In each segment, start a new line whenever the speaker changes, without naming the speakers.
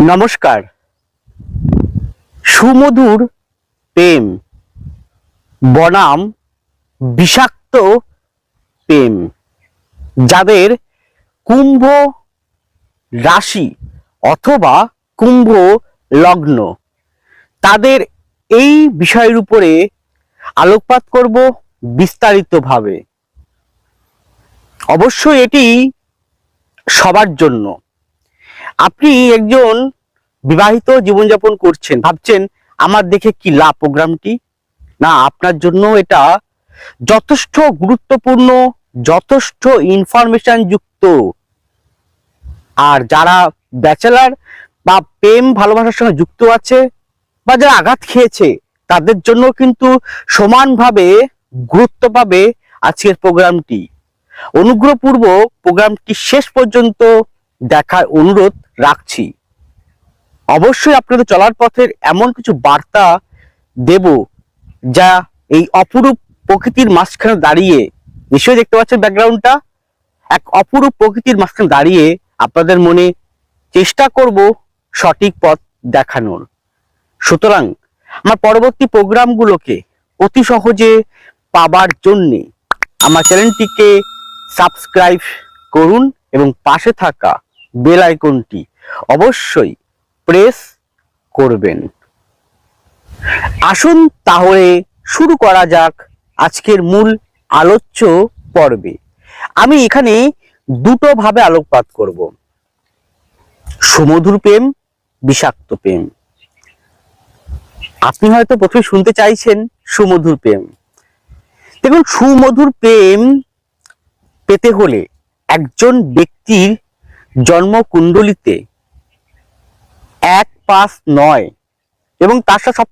নমস্কার। সুমধুর প্রেম, বনাম বিষাক্ত প্রেম, যাদের কুম্ভ রাশি অথবা কুম্ভ লগ্ন, তাদের এই বিষয়ের উপরে আলোকপাত করব বিস্তারিতভাবে। অবশ্যই এটি সবার জন্য। আপনি একজন বিবাহিত জীবনযাপন করছেন, ভাবছেন আমার দেখে কি লাভ প্রোগ্রামটি? না, আপনার জন্য এটা যথেষ্ট গুরুত্বপূর্ণ, যথেষ্ট ইনফরমেশন যুক্ত। আর যারা ব্যাচেলার বা প্রেম ভালোবাসার সঙ্গে যুক্ত আছে বা যারা আঘাত খেয়েছে, তাদের জন্য কিন্তু সমানভাবে গুরুত্ব পাবে আজকের প্রোগ্রামটি। অনুগ্রহপূর্বক প্রোগ্রামটি শেষ পর্যন্ত দেখার অনুরোধ। রাখছি। অবশ্যই আপনাদের চলার পথের এমন কিছু বার্তা দেব যা এই অপরূপ প্রকৃতির মাঝখানে দাঁড়িয়ে, নিশ্চয়ই দেখতে পাচ্ছেন ব্যাকগ্রাউন্ডটা এক অপরূপ প্রকৃতির মাঝখানে দাঁড়িয়ে আপনাদের মনে চেষ্টা করব সঠিক পথ দেখানোর। সুতরাং, আমার পরবর্তী প্রোগ্রামগুলোকে অতি সহজে পাবার জন্যে আমার চ্যানেলটিকে সাবস্ক্রাইব করুন এবং পাশে থাকা বেল আইকনটি অবশ্যই প্রেস করবেন। আসুন তাহলে শুরু করা যাক আজকের মূল আলোচ্য পর্বে। আমি এখানে দুটো ভাবে আলোকপাত করব। সুমধুর প্রেম, বিষাক্ত প্রেম। আপনি হয়তো প্রথমে শুনতে চাইছেন সুমধুর প্রেম। দেখুন, সুমধুর প্রেম পেতে হলে একজন ব্যক্তির জন্মকুণ্ডলিতে এক পাঁচ নয়। এবং তার সাথে সব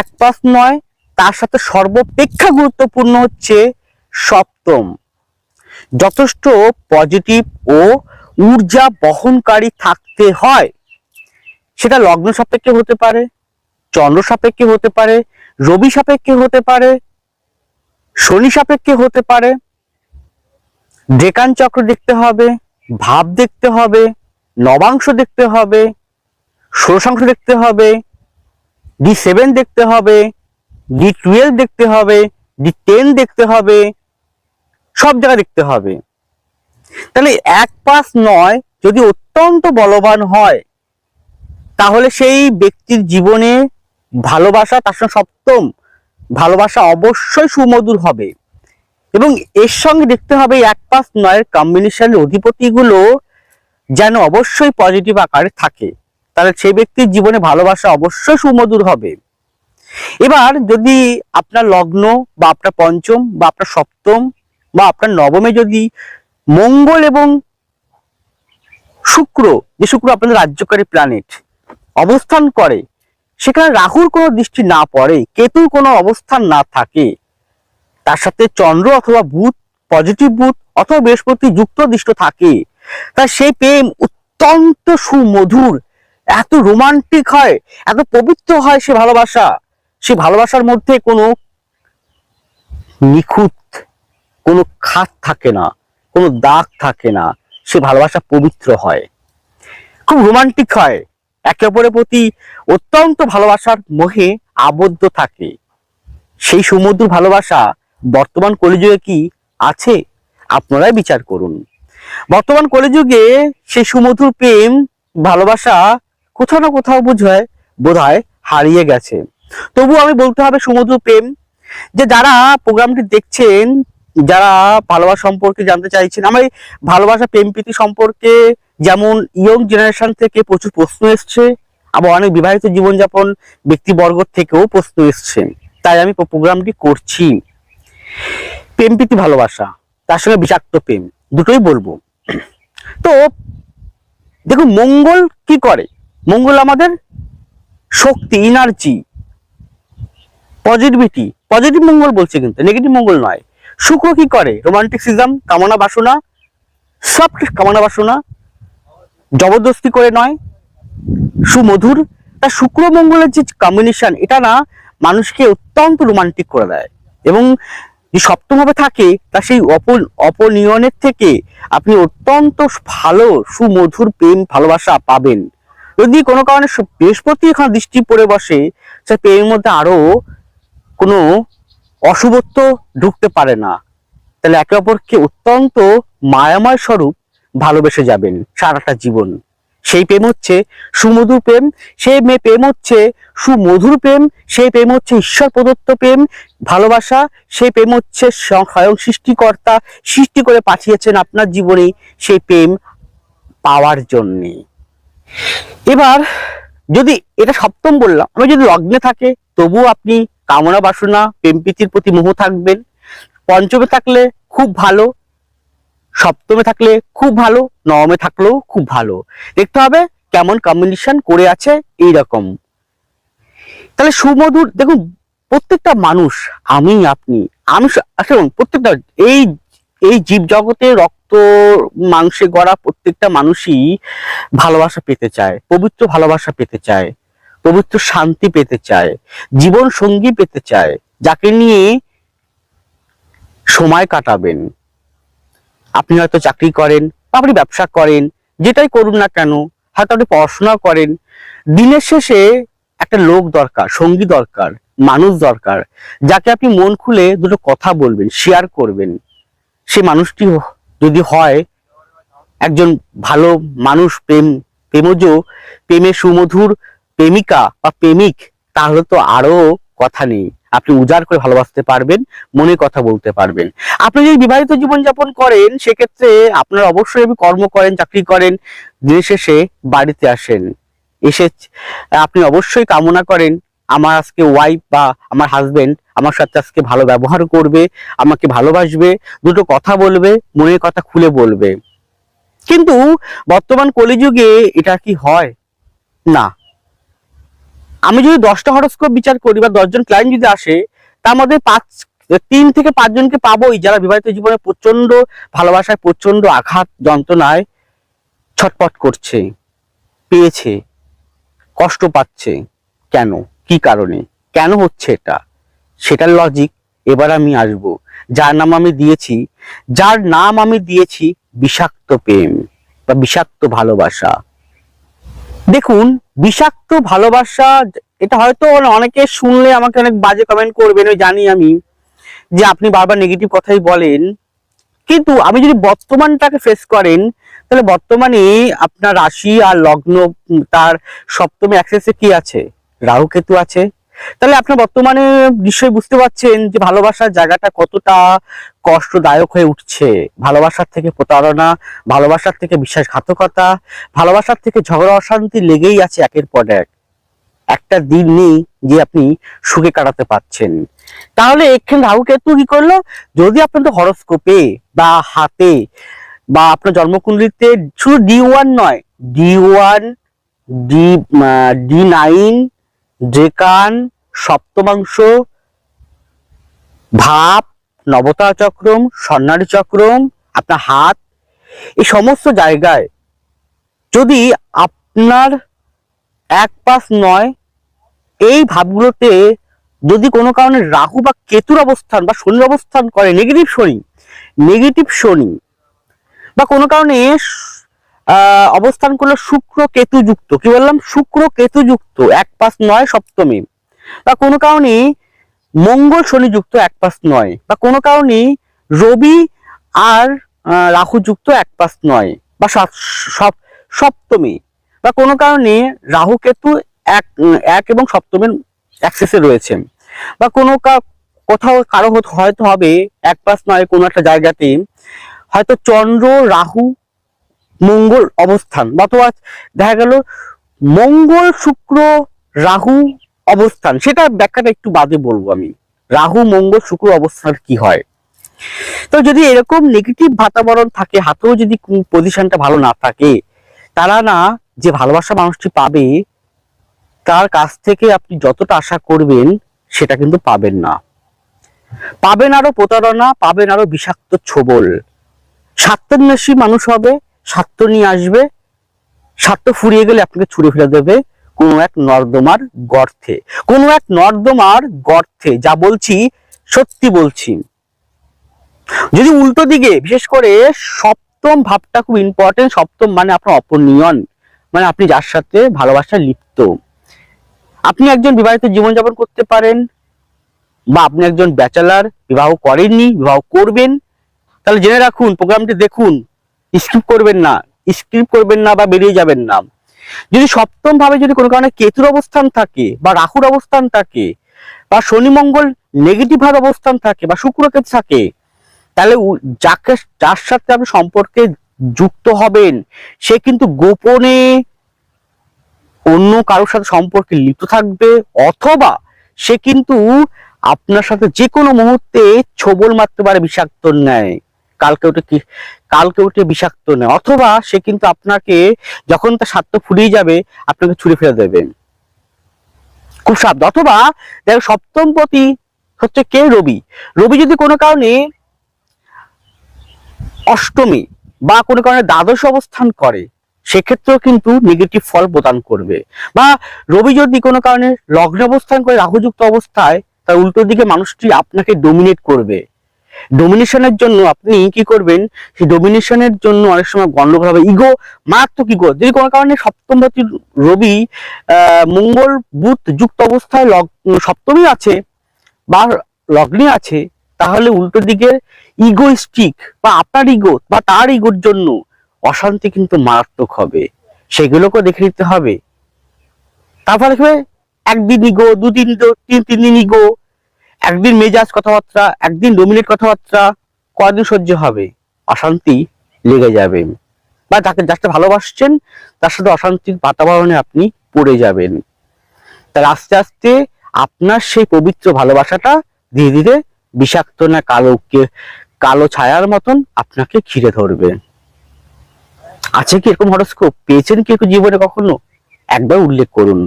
এক পাঁচ নয় তার সাথে সর্বাপেক্ষা গুরুত্বপূর্ণ হচ্ছে সপ্তম। যথেষ্ট পজিটিভ ও ঊর্জা বহনকারী থাকতে হয়। সেটা লগ্ন সাপেক্ষে হতে পারে, চন্দ্র সাপেক্ষে হতে পারে, রবি সাপেক্ষে হতে পারে, শনি সাপেক্ষে হতে পারে। ডেকান চক্র দেখতে হবে, ভাব দেখতে হবে, নবাংশ দেখতে হবে ষোড়শাংশ দেখতে হবে ডি সেভেন দেখতে হবে ডি টুয়েলভ দেখতে হবে ডি টেন দেখতে হবে, সব জায়গা দেখতে হবে। তাহলে এক পাস নয় যদি অত্যন্ত বলবান হয়, তাহলে সেই ব্যক্তির জীবনে ভালোবাসা তার সঙ্গে সপ্তম। ভালোবাসা অবশ্যই সুমধুর হবে। এবং এর সঙ্গে দেখতে হবে এক পাঁচ নয়ের কম্বিনেশনের অধিপতিগুলো যেন অবশ্যই পজিটিভ আকারে থাকে। তাহলে সেই ব্যক্তির জীবনে ভালোবাসা অবশ্যই সুমধুর হবে। এবার যদি আপনার লগ্ন বা আপনার পঞ্চম বা আপনার সপ্তম বা আপনার নবমে যদি মঙ্গল এবং শুক্র, যে শুক্র আপনাদের রাজ্যকারী প্ল্যানেট অবস্থান করে, সেখানে রাহুর কোনো দৃষ্টি না পড়ে, কেতুর কোনো অবস্থান না থাকে, তার সাথে চন্দ্র অথবা বুধ পজিটিভ বুধ অথবা বৃহস্পতি যুক্ত দৃষ্ট থাকে তা সেই প্রেম অত্যন্ত সুমধুর এত রোমান্টিক হয়, এত পবিত্র হয় সে ভালোবাসা। সে ভালোবাসার মধ্যে কোনো নিখুঁত, কোনো খাত থাকে না, কোনো দাগ থাকে না, সে ভালোবাসা পবিত্র হয়। খুব রোমান্টিক হয়। একে অপরের প্রতি অত্যন্ত ভালোবাসার মোহে আবদ্ধ থাকে। সেই সমুদ্র ভালোবাসা বর্তমান কলিযুগে কি আছে? আপনারাই বিচার করুন। বর্তমান কলিযুগে সেই সুমধুর প্রেম, ভালোবাসা কোথাও না কোথাও বোঝায় বোধ হারিয়ে গেছে। তবু আমি বলতে হবে সমুদ্র প্রেম, যে যারা প্রোগ্রামটি দেখছেন, যারা ভালোবাসা সম্পর্কে জানতে চাইছেন, আমার এই ভালোবাসা প্রেম প্রীতি সম্পর্কে যেমন ইয়ং জেনারেশন থেকে প্রচুর প্রশ্ন এসছে, আবার অনেক বিবাহিত জীবনযাপন ব্যক্তিবর্গ থেকেও প্রশ্ন এসছে, তাই আমি প্রোগ্রামটি করছি। প্রেম প্রীতি ভালোবাসা, তার সঙ্গে বিষাক্ত প্রেম, দুটোই বলব। তো দেখুন, মঙ্গল কি করে? মঙ্গল আমাদের শক্তি এনার্জি পজিটিভিটি পজিটিভ মঙ্গল বলছে কিন্তু নেগেটিভ মঙ্গল নয়। শুক্র কি করে? রোমান্টিসিজম কামনা বাসনা সব কামনা বাসনা, জবরদস্তি করে নয়, সুমধুর। তা শুক্র মঙ্গলের যে কম্বিনেশন এটা না মানুষকে অত্যন্ত রোমান্টিক করে দেয়। এবং যে সপ্তমভাবে থাকে, তা সেই অপ অপনিয়নের থেকে আপনি অত্যন্ত ভালো, সুমধুর প্রেম, ভালোবাসা পাবেন। যদি কোনো কারণে বৃহস্পতি এখানে দৃষ্টি পড়ে বসে সে প্রেমের মধ্যে আরও কোনো অশুভত্ব ঢুকতে পারে না। তাহলে একে অপরকে অত্যন্ত মায়াময় স্বরূপ ভালোবেসে যাবেন সারাটা জীবন। সেই প্রেম হচ্ছে সুমধুর প্রেম, সেই মে- প্রেম হচ্ছে সুমধুর প্রেম, সেই প্রেম হচ্ছে ঈশ্বর প্রদত্ত প্রেম, ভালোবাসা, সেই প্রেম হচ্ছে স্বয়ং সৃষ্টিকর্তা, সৃষ্টি করে পাঠিয়েছেন আপনার জীবনে সেই প্রেম পাওয়ার জন্যে। এবার যদি এটা সপ্তম বললাম, আমি যদি লগ্নে থাকে, তবুও আপনি কামনা বাসনা, প্রেম প্রীতির প্রতি মোহ থাকবেন। পঞ্চমে থাকলে খুব ভালো, সপ্তমে থাকলে খুব ভালো, নবমে থাকলেও খুব ভালো। দেখতে হবে কেমন কম্বিনেশন করে আছে এই রকম তাহলে সুমধুর, দেখুন, প্রত্যেকটা মানুষ, আমি, আপনি, আমি আসলে প্রত্যেকটা, এই এই জীব জগতে রক্ত, মাংসে গড়া প্রত্যেকটা মানুষই ভালোবাসা পেতে চায়, পবিত্র ভালোবাসা পেতে চায়, পবিত্র শান্তি পেতে চায়, জীবন সঙ্গী পেতে চায়, যাকে নিয়ে সময় কাটাবেন। আপনি হয়তো চাকরি করেন আপনি ব্যবসা করেন, যেটাই করুন না কেন, হয়তো আপনি পড়াশোনা করেন, দিনের শেষে একটা লোক দরকার, সঙ্গী দরকার, মানুষ দরকার, যাকে আপনি মন খুলে দুটো কথা বলবেন শেয়ার করবেন। সে মানুষটি যদি হয়, একজন ভালো মানুষ, প্রেম, প্রেমজ, প্রেমে সুমধুর প্রেমিকা বা প্রেমিক, তাহলে তো আরও কথা নেই। আপনি উজাড় করে ভালোবাসতে পারবেন, মনে কথা বলতে পারবেন। আপনি যদি বিবাহিত জীবনযাপন করেন, সেক্ষেত্রে আপনারা অবশ্যই আপনি কর্ম করেন, চাকরি করেন দিন শেষে বাড়িতে আসেন। এসে আপনি অবশ্যই কামনা করেন আমার আজকে ওয়াইফ বা আমার হাজবেন্ড আমার সাথে আজকে ভালো ব্যবহার করবে, আমাকে ভালোবাসবে, দুটো কথা বলবে, মনের কথা খুলে বলবে। কিন্তু বর্তমান কলিযুগে এটা কি হয়? না। আমি যদি দশটা হরস্কোপ বিচার করি বা দশজন ক্লায়েন্ট যদি আসে, তার মধ্যে পাঁচ, তিন থেকে পাঁচজনকে পাবোই যারা বিবাহিত জীবনে প্রচণ্ড ভালোবাসায় প্রচণ্ড আঘাত, যন্ত্রণায় ছটপট করছে, পেয়েছে, কষ্ট পাচ্ছে। কেন? কি কারণে? কেন হচ্ছে এটা? সেটার লজিক এবার আমি আসব। যার নাম আমি দিয়েছি, যার নাম আমি দিয়েছি বিষাক্ত প্রেম বা বিষাক্ত ভালোবাসা। দেখুন, বিষাক্ত ভালোবাসা, এটা হয়তো অনেকে শুনলে আমাকে অনেক বাজে কমেন্ট করবেন ওই জানি আমি, যে আপনি বারবার নেগেটিভ কথাই বলেন। কিন্তু আমি যদি বর্তমানটাকে ফেস করেন, তাহলে বর্তমানে আপনার রাশি আর লগ্ন, তার সপ্তমে অ্যাক্সেসে কি আছে? রাহু কেতু আছে। তাহলে আপনার বর্তমানে নিশ্চয়ই বুঝতে পারছেন যে ভালোবাসার জায়গাটা কতটা কষ্টদায়ক হয়ে উঠছে। ভালোবাসার থেকে প্রতারণা, ভালোবাসার থেকে বিশ্বাসঘাতকতা, ভালোবাসার থেকে ঝগড়া, অশান্তি লেগেই আছে একের পর এক। একটা দিন নেই যে আপনি সুখে কাটাতে পারছেন। তাহলে এখানে রাহু কেতু কি করল? যদি আপনাদের হরস্কোপে বা হাতে বা আপনার জন্মকুণ্ডলিতে শুধু ডি ওয়ান নয় D one D D nine Deccan সপ্তমাংশ, ভাব, নবতা চক্রম, স্বর্ণালী চক্রম, আপনার হাত, এই সমস্ত জায়গায় যদি আপনার এক পাশ নয়, এই ভাবগুলোতে যদি কোনো কারণে রাহু বা কেতুর অবস্থান বা শনির অবস্থান করে নেগেটিভ শনি নেগেটিভ শনি, বা কোনো কারণে অবস্থান করল শুক্র কেতু যুক্ত কি বললাম? শুক্র কেতু যুক্ত এক পাশ নয় সপ্তমী। বা কোনো কারণে মঙ্গল শনি যুক্ত এক পাশ নয়। বা কোনো কারণে রবি আর রাহু যুক্ত এক পাশ নয়। বা সপ- সপ- সপ্তমী। বা কোনো কারণে রাহু কেতু এক এক এবং সপ্তমীর অ্যাক্সেসে রয়েছে। বা কোনো কোথাও কারও হয়তো হবে এক পাশ নয় কোনো একটা জায়গাতে হয়তো চন্দ্র, রাহু মঙ্গল অবস্থান। বা অথবা দেখা গেল মঙ্গল, শুক্র, রাহু অবস্থান। সেটা ব্যাখ্যাটা একটু বাদে বলব আমি। রাহু, মঙ্গল, শুক্র অবস্থান কি হয়? তো যদি এরকম নেগেটিভ বাতাবরণ থাকে, হাতেও যদি পজিশনটা ভালো না থাকে, তারা না যে ভালোবাসা মানুষটি পাবে, তার কাছ থেকে আপনি যতটা আশা করবেন, সেটা কিন্তু পাবেন না। পাবেন আরও প্রতারণা, পাবেন আরও বিষাক্ত ছোবল। স্বার্থান্বেষী মানুষ হবে স্বার্থ নিয়ে আসবে, স্বার্থ ফুরিয়ে গেলে আপনাকে ছুড়ে ফেলে দেবে কোনো এক নর্দমার গর্থে কোনো এক নর্দমার গর্থে যা বলছি, সত্যি বলছি। যদি উল্টো দিকে, বিশেষ করে সপ্তম ভাবটা খুব ইম্পর্টেন্ট সপ্তম মানে আপনার অপনিয়ন মানে আপনি যার সাথে ভালোবাসা লিপ্ত। আপনি একজন বিবাহিত জীবনযাপন করতে পারেন, বা আপনি একজন ব্যাচেলার বিবাহ করেননি, বিবাহ করবেন। তাহলে জেনে রাখুন প্রোগ্রামটি দেখুন। স্কিপ করবেন না স্কিপ করবেন না বা বেরিয়ে যাবেন না। যদি সপ্তম ভাবে যদি কোনো কারণে কেতুর অবস্থান থাকে বা রাহুর অবস্থান থাকে বা শনি মঙ্গল নেগেটিভ ভাবে অবস্থান থাকে বা শুক্র কেতু থাকে, তাহলে যাকে, যার সাথে আপনি সম্পর্কে যুক্ত হবেন, সে কিন্তু গোপনে অন্য কারোর সাথে সম্পর্কে লিপ্ত থাকবে, অথবা সে কিন্তু আপনার সাথে যে কোনো মুহূর্তে ছবল মারতে পারে বিষাক্ত নেয় কালকে ওটা কি, কালকে উঠে বিষাক্ত নেয় অথবা সে কিন্তু আপনাকে যখন তার স্বার্থ ফুরিয়ে যাবে, আপনাকে ছুড়ে ফেলে দেবেন খুব সাবধান। অথবা, দেখো, সপ্তম পতি হচ্ছে কে? রবি। রবি যদি কোনো কারণে অষ্টমী বা কোনো কারণে দ্বাদশ অবস্থান করে, সেক্ষেত্রেও কিন্তু নেগেটিভ ফল প্রদান করবে। বা রবি যদি কোনো কারণে লগ্ন অবস্থান করে, রাহুযুক্ত অবস্থায়, তার উল্টো দিকে মানুষটি আপনাকে ডোমিনেট করবে। ডোমিনেশনের জন্য আপনি কি করবেন? সেই ডোমিনেশনের জন্য অনেক সময় গন্ডগোল হবে। ইগো মারাত্মক ইগো যদি কোনো কারণে সপ্তম সপ্তমপতি রবি মঙ্গল, বুধ যুক্ত অবস্থায় লগ, সপ্তমী আছে বা লগ্নে আছে, তাহলে উল্টো দিকে ইগোইস্টিক বা আপনার ইগো বা তার ইগোর জন্য অশান্তি কিন্তু মারাত্মক হবে। সেগুলোকে দেখে নিতে হবে। তারপরে দেখবে একদিন ইগো দুদিন তিন তিন দিন ইগো একদিন মেজাজ কথাবার্তা, একদিন ডোমিনেট কথাবার্তা, কয়দিন সহ্য হবে? অশান্তি লেগে যাবে। বা যাকে যাকে ভালোবাসছেন, তার সাথে অশান্তির বাতাবরণে আপনি পড়ে যাবেন। তাহলে আস্তে আস্তে আপনার সেই পবিত্র ভালোবাসাটা ধীরে ধীরে বিষাক্ত না, কালো কালো ছায়ার মতন আপনাকে ঘিরে ধরবে। আছে কি এরকম হরস্কোপ পেয়েছেন কি জীবনে কখনো? একবার উল্লেখ করুন।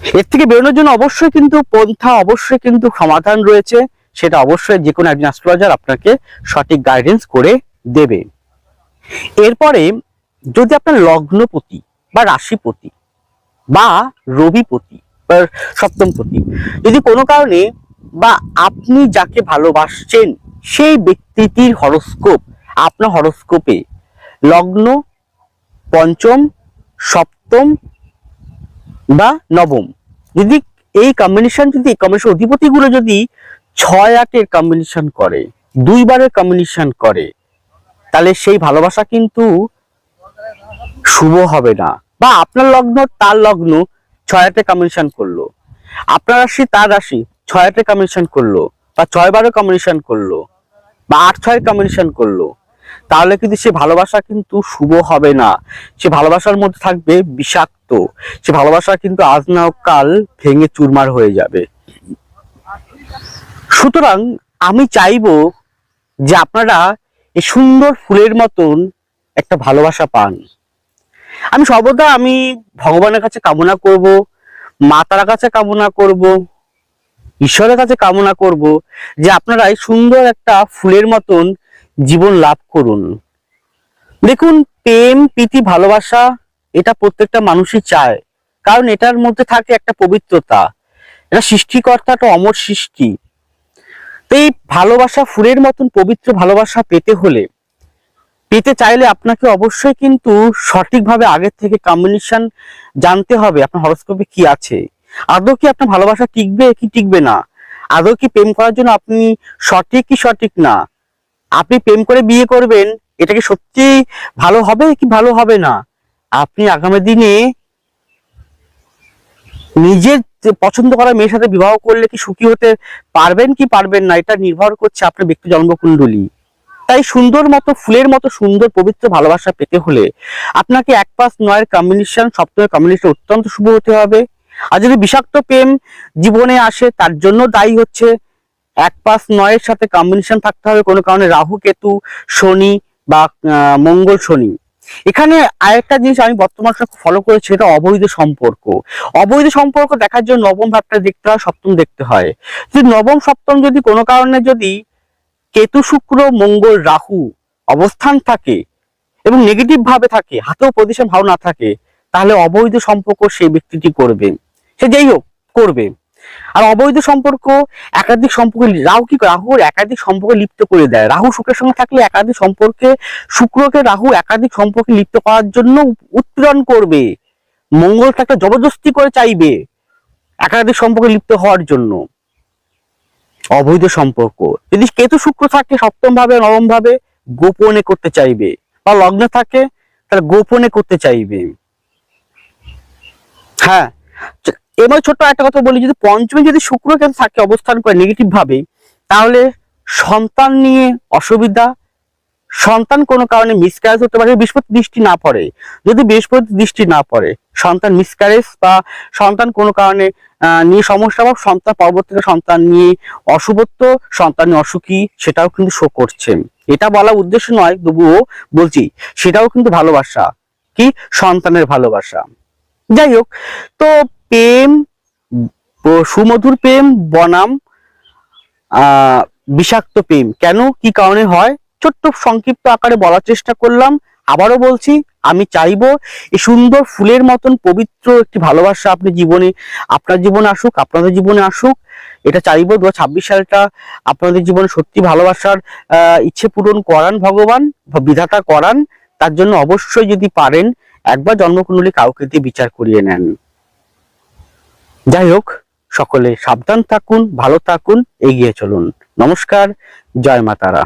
এর থেকে বেরোনোর জন্য অবশ্যই কিন্তু পন্থা, অবশ্যই কিন্তু সমাধান রয়েছে। সেটা অবশ্যই যে কোনো একজন অ্যাস্ট্রোলজার আপনাকে সঠিক গাইডেন্স করে দেবে। এরপরে যদি আপনার লগ্নপতি বা রাশিপতি বা রবিপতি বা সপ্তমপতি যদি কোনো কারণে বা আপনি যাকে ভালোবাসছেন, সেই ব্যক্তিটির হরস্কোপ, আপনার হরস্কোপে লগ্ন, পঞ্চম, সপ্তম বা নবম। যদি এই কম্বিনেশন যদি কম্বিনেশন অধিপতিগুলো যদি ছয় আটের কম্বিনেশন করে, দুইবারের কম্বিনেশন করে, তাহলে সেই ভালোবাসা কিন্তু শুভ হবে না। বা আপনার লগ্ন, তার লগ্ন ছয় আটে কম্বিনেশন করল। আপনার রাশি, তার রাশি ছয় আটে কম্বিনেশন করল, বা ছয় বারে কম্বিনেশন করল, বা আট, ছয়ের কম্বিনেশন করল। তাহলে কিন্তু সে ভালোবাসা কিন্তু শুভ হবে না। সে ভালোবাসার মধ্যে থাকবে বিষাক্ত সে ভালোবাসা কিন্তু আজ না কাল ভেঙে চুরমার হয়ে যাবে। সুতরাং আমি চাইব যে আপনারা এই সুন্দর ফুলের মতন একটা ভালোবাসা পান। আমি সর্বদা আমি ভগবানের কাছে কামনা করব, মাতার কাছে কামনা করব, ঈশ্বরের কাছে কামনা করব যে আপনারা এই সুন্দর একটা ফুলের মতন জীবন লাভ করুন। দেখুন, প্রেম, প্রীতি, ভালোবাসা এটা প্রত্যেকটা মানুষই চায়। কারণ এটার মধ্যে থাকে একটা পবিত্রতা। এটা সৃষ্টিকর্তা একটা অমর সৃষ্টি। তো এই ভালোবাসা, ফুলের মতন পবিত্র ভালোবাসা পেতে হলে, পেতে চাইলে আপনাকে অবশ্যই কিন্তু সঠিকভাবে আগের থেকে কম্বিনেশন জানতে হবে, আপনার হরস্কোপে কি আছে। আদৌ কি আপনার ভালোবাসা টিকবে কি টিকবে না? আদৌ কি প্রেম করার জন্য আপনি সঠিক কি সঠিক না? আপনি প্রেম করে বিয়ে করবেন, এটা কি সত্যি ভালো হবে কি ভালো হবে না? আপনি আগামী দিনে নিজের পছন্দ করা মেয়ের সাথে বিবাহ করলে কি সুখী হতে পারবেন কি পারবেন না, এটা নির্ভর করছে আপনার ব্যক্তি জন্মকুণ্ডলী। তাই সুন্দর মতো, ফুলের মতো সুন্দর, পবিত্র ভালোবাসা পেতে হলে আপনাকে এক পাঁচ নয়ের কম্বিনেশন, সপ্তমের কম্বিনেশন অত্যন্ত শুভ হতে হবে। আর যদি বিষাক্ত প্রেম জীবনে আসে, তার জন্য দায়ী হচ্ছে এক পাঁচ নয়ের সাথে কম্বিনেশন থাকতে হবে। কোনো কারণে রাহু, কেতু, শনি বা মঙ্গল, শনি। এখানে আরেকটা জিনিস আমি বর্তমান ফলো করেছি, সেটা অবৈধ সম্পর্ক। অবৈধ সম্পর্ক দেখার জন্য নবম ভাবটা দেখতে হয়, সপ্তম দেখতে হয়। যদি নবম, সপ্তম যদি কোনো কারণে যদি কেতু, শুক্র, মঙ্গল, রাহু অবস্থান থাকে এবং নেগেটিভ ভাবে থাকে, হাতেও পজিশন ভালো না থাকে, তাহলে অবৈধ সম্পর্ক সেই ব্যক্তিটি করবে। সে যাই হোক, করবে। আর অবৈধ সম্পর্ক, একাধিক সম্পর্কে রাহু কি রাহুর একাধিক সম্পর্কে লিপ্ত করে দেয়। রাহু শুক্রের সঙ্গে থাকলে একাধিক সম্পর্কে, শুক্রকে রাহু একাধিক সম্পর্কে লিপ্ত করার জন্য উৎপীড়ন করবে। মঙ্গল তাকে জবরদস্তি করে চাইবে একাধিক সম্পর্কে লিপ্ত হওয়ার জন্য। অবৈধ সম্পর্ক। যদি কেতু শুক্র থাকে সপ্তম ভাবে নবম ভাবে গোপনে করতে চাইবে। বা লগ্নে থাকে তাহলে গোপনে করতে চাইবে। হ্যাঁ এবার ছোট্ট একটা কথা বলি, যদি পঞ্চমে যদি শুক্র কেতু থাকে অবস্থান করে নেগেটিভ ভাবে, তাহলে সন্তান নিয়ে অসুবিধা। সন্তান কোনো কারণে মিসক্যারেজ হতে পারে, বৃহস্পতি দৃষ্টি না পড়ে। যদি বৃহস্পতি দৃষ্টি না পড়ে, সন্তান মিসক্যারেজ বা সন্তান কোনো কারণে নিয়ে সমস্যা বা সন্তান পরবর্তীতে সন্তান নিয়ে অশুভত্ব, সন্তান নিয়ে অসুখী, সেটাও কিন্তু শো করছে। এটা বলা উদ্দেশ্য নয়, তবুও বলছি, সেটাও কিন্তু ভালোবাসা। কি? সন্তানের ভালোবাসা। যাই হোক, তো প্রেম সুমধুর প্রেম, বনাম বিষাক্ত প্রেম। কেন? কি কারণে হয়? ছোট্ট সংক্ষিপ্ত আকারে বলার চেষ্টা করলাম। আবারও বলছি, আমি চাইব এই সুন্দর ফুলের মতন পবিত্র একটি ভালোবাসা আপনি জীবনে, আপনার জীবনে আসুক, আপনাদের জীবনে আসুক। এটা চাইব দু সালটা আপনাদের জীবনে সত্যি ভালোবাসার ইচ্ছে পূরণ করান ভগবান বিধাতা করান। তার জন্য অবশ্যই যদি পারেন, একবার জন্মকুণ্ডলী কাউকে দিয়ে বিচার করিয়ে নেন। যাই হোক সকলে সাবধান থাকুন ভালো থাকুন এগিয়ে চলুন। নমস্কার জয় মা তারা